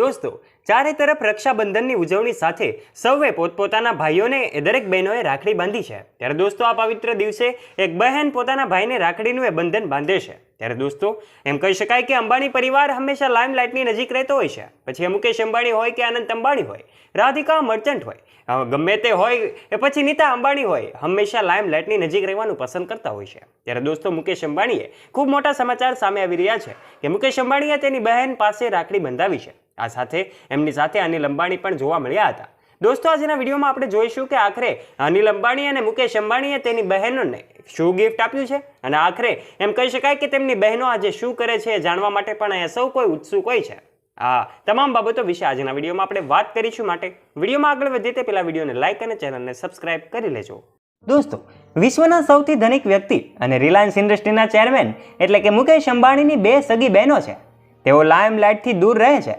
દોસ્તો, ચારે તરફ રક્ષાબંધનની ઉજવણી સાથે સૌએ પોતપોતાના ભાઈઓને એ દરેક બહેનોએ રાખડી બાંધી છે. ત્યારે દોસ્તો, આ પવિત્ર દિવસે એક બહેન પોતાના ભાઈને રાખડીનું એ બંધન બાંધે છે. ત્યારે દોસ્તો, એમ કહી શકાય કે અંબાણી પરિવાર હંમેશા લાઇમલાઇટની નજીક રહેતો હોય છે. પછી મુકેશ અંબાણી હોય કે આનંદ અંબાણી હોય, રાધિકા મર્ચન્ટ હોય ગમે તે હોય એ પછી નીતા અંબાણી હોય, હંમેશા લાઇમલાઇટની નજીક રહેવાનું પસંદ કરતા હોય છે. ત્યારે દોસ્તો, મુકેશ અંબાણીએ ખૂબ મોટા સમાચાર સામે આવી રહ્યા છે કે મુકેશ અંબાણીએ તેની બહેન પાસે રાખડી બંધાવી છે. આ સાથે એમની સાથે અનિલ અંબાણી પણ જોવા મળ્યા હતા. દોસ્તો, આજના વિડીયોમાં આપણે જોઈશું કે આખરે અનિલ અંબાણી અને મુકેશ અંબાણીએ તેની બહેનોને શું ગિફ્ટ આપ્યું છે? અને આખરે એમ કહી શકાય કે તેમની બહેનો આજે શું કરે છે જાણવા માટે પણ અહીંયા સૌ કોઈ ઉત્સુક હોય છે. આ તમામ બાબતો વિશે આજના વિડીયોમાં આપણે વાત કરીશું માટે. વિડીયોમાં આગળ વધીએ તે પહેલાં વિડીયોને લાઇક અને ચેનલને સબસ્ક્રાઇબ કરી લેજો. દોસ્તો, વિશ્વના સૌથી ધનિક વ્યક્તિ અને રિલાયન્સ ઇન્ડસ્ટ્રીના ચેરમેન એટલે કે મુકેશ અંબાણીની બે સગી બહેનો છે. તેઓ લાઇમ લાઇટથી દૂર રહે છે.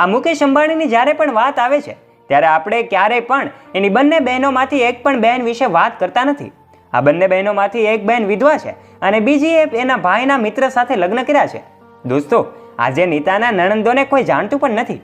આ મુકેશ અંબાણીની જ્યારે પણ વાત આવે છે ત્યારે આપણે ક્યારેય પણ એની બંને બહેનોમાંથી એક પણ બહેન વિશે વાત કરતા નથી. આ બંને બહેનોમાંથી એક બહેન વિધવા છે અને બીજી એ એના ભાઈના મિત્ર સાથે લગ્ન કર્યા છે. દોસ્તો, આજે નીતાના નણંદોને કોઈ જાણતું પણ નથી.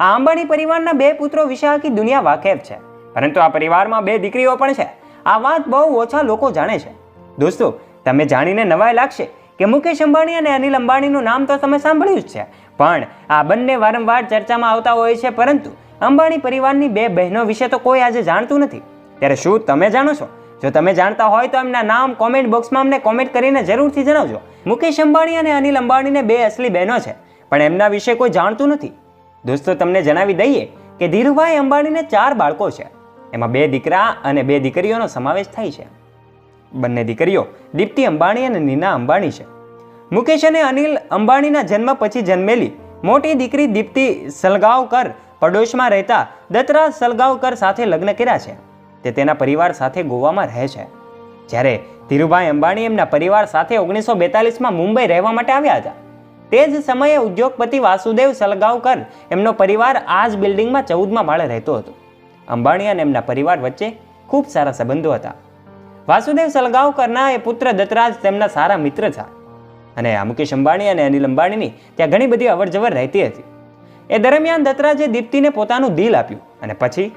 આ અંબાણી પરિવારના બે પુત્રો વિશે આખી દુનિયા વાકેફ છે. પરંતુ આ પરિવારમાં બે દીકરીઓ પણ છે. આ વાત બહુ ઓછા લોકો જાણે છે. દોસ્તો તમે જાણીને નવાઈ લાગશે કે મુકેશ અંબાણી અને અનિલ અંબાણીનું નામ તો તમે સાંભળ્યું જ છે. પણ આ બંને વારંવાર ચર્ચામાં આવતા હોય છે, પરંતુ અંબાણી પરિવારની બે બહેનો વિશે તો કોઈ આજે જાણતું નથી. ત્યારે શું તમે જાણો છો? જો તમે જાણતા હોય તો એમના નામ કોમેન્ટ બોક્સમાં અમને કોમેન્ટ કરીને જરૂરથી જણાવજો. મુકેશ અંબાણી અને અનિલ અંબાણીને બે અસલી બહેનો છે, પણ એમના વિશે કોઈ જાણતું નથી. દોસ્તો, તમને જણાવી દઈએ કે ધીરુભાઈ અંબાણીને ચાર બાળકો છે. એમાં બે દીકરા અને બે દીકરીઓનો સમાવેશ થાય છે. બંને દીકરીઓ દીપ્તિ અંબાણી અને નીના અંબાણી છે. મુકેશ અને અનિલ અંબાણીના જન્મ પછી જન્મેલી મોટી દીકરી દીપ્તિ સલગાવકર પડોશમાં રહેતા દત્તરાજ સલગાવકર સાથે લગ્ન કર્યા છે. તે તેના પરિવાર સાથે ગોવામાં રહે છે. જ્યારે ધીરુભાઈ અંબાણી એમના પરિવાર સાથે ઓગણીસો બેતાલીસમાં મુંબઈ રહેવા માટે આવ્યા હતા. તે જ સમયે ઉદ્યોગપતિ વાસુદેવ સલગાવકર એમનો પરિવાર આ જ બિલ્ડિંગમાં ચૌદમાં માળે રહેતો હતો. અંબાણી અને એમના પરિવાર વચ્ચે ખૂબ સારા સંબંધો હતા. વાસુદેવ સલગાવકરના એ પુત્ર દત્તરાજ તેમના સારા મિત્ર હતા. અને આ મુકેશ અંબાણી અને અનિલ અંબાણીની ત્યાં ઘણી બધી અવરજવર રહેતી હતી. એ દરમિયાન દત્તરાજે દીપ્તિને પોતાનું દિલ આપ્યું અને પછી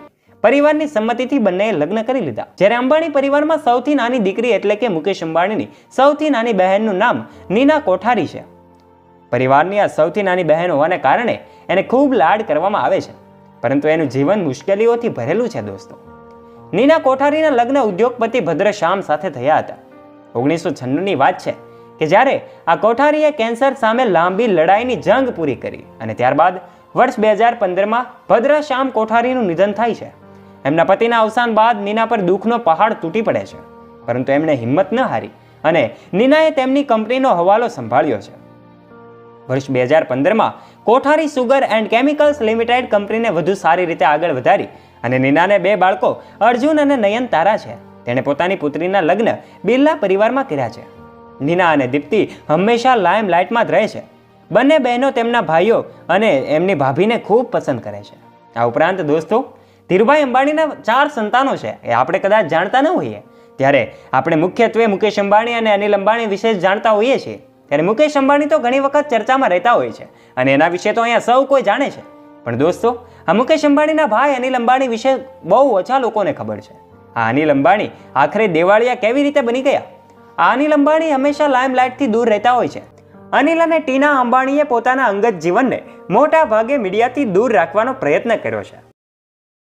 પરિવારની સંમતિથી બંનેએ લગ્ન કરી લીધા. જ્યારે અંબાણી પરિવારમાં સૌથી નાની દીકરી એટલે કે મુકેશ અંબાણીની સૌથી નાની બહેનનું નામ નીના કોઠારી છે. પરિવારની આ સૌથી નાની બહેન હોવાને કારણે એને ખૂબ લાડ કરવામાં આવે છે. પરંતુ એનું જીવન મુશ્કેલીઓથી ભરેલું છે દોસ્તો. નીના કોઠારીના લગ્ન ઉદ્યોગપતિ ભદ્રશ્યામ સાથે થયા હતા. ઓગણીસો છન્નુંની વાત છે કે જ્યારે આ કોઠારીએ કેન્સર સામે લાંબી લડાઈની જંગ પૂરી કરી અને ત્યારબાદ વર્ષ બે હજાર પંદરમાં ભદ્રશ્યામ કોઠારીનું નિધન થાય છે. એમના પતિના અવસાન બાદ નીના પર દુઃખનો પહાડ તૂટી પડે છે. પરંતુ એમણે હિંમત ન હારી અને નીનાએ તેમની કંપનીનો હવાલો સંભાળ્યો છે. વર્ષ બે હજાર પંદરમાં Kothari sugar and chemicals limited કંપનીને વધુ સારી રીતે આગળ વધારી અને નીનાને બે બાળકો, અર્જુન અને નયન તારા છે. તેણે પોતાની પુત્રીના લગ્ન બિરલા પરિવારમાં કર્યા છે. નીના અને દીપ્તિ હંમેશા લાઇમ લાઇટમાં જ રહે છે. બંને બહેનો તેમના ભાઈઓ અને એમની ભાભીને ખૂબ પસંદ કરે છે. આ ઉપરાંત દોસ્તો, ધીરુભાઈ અંબાણીના ચાર સંતાનો છે, એ આપણે કદાચ જાણતા ન હોઈએ. ત્યારે આપણે મુખ્યત્વે મુકેશ અંબાણી અને અનિલ અંબાણી વિશે જાણતા હોઈએ છીએ. ત્યારે મુકેશ અંબાણી તો ઘણી વખત ચર્ચામાં રહેતા હોય છે અને એના વિશે તો અહીંયા સૌ કોઈ જાણે છે. પણ દોસ્તો, આ મુકેશ અંબાણીના ભાઈ અનિલ અંબાણી વિશે બહુ ઓછા લોકોને ખબર છે. આ અનિલ અંબાણી આખરે દેવાળિયા કેવી રીતે બની ગયા? આ અનિલ અંબાણી હંમેશા લાઇમલાઇટથી દૂર રહેતા હોય છે. અનિલ અને ટીના અંબાણીએ પોતાના અંગત જીવનને મોટા ભાગે મીડિયાથી દૂર રાખવાનો પ્રયત્ન કર્યો છે.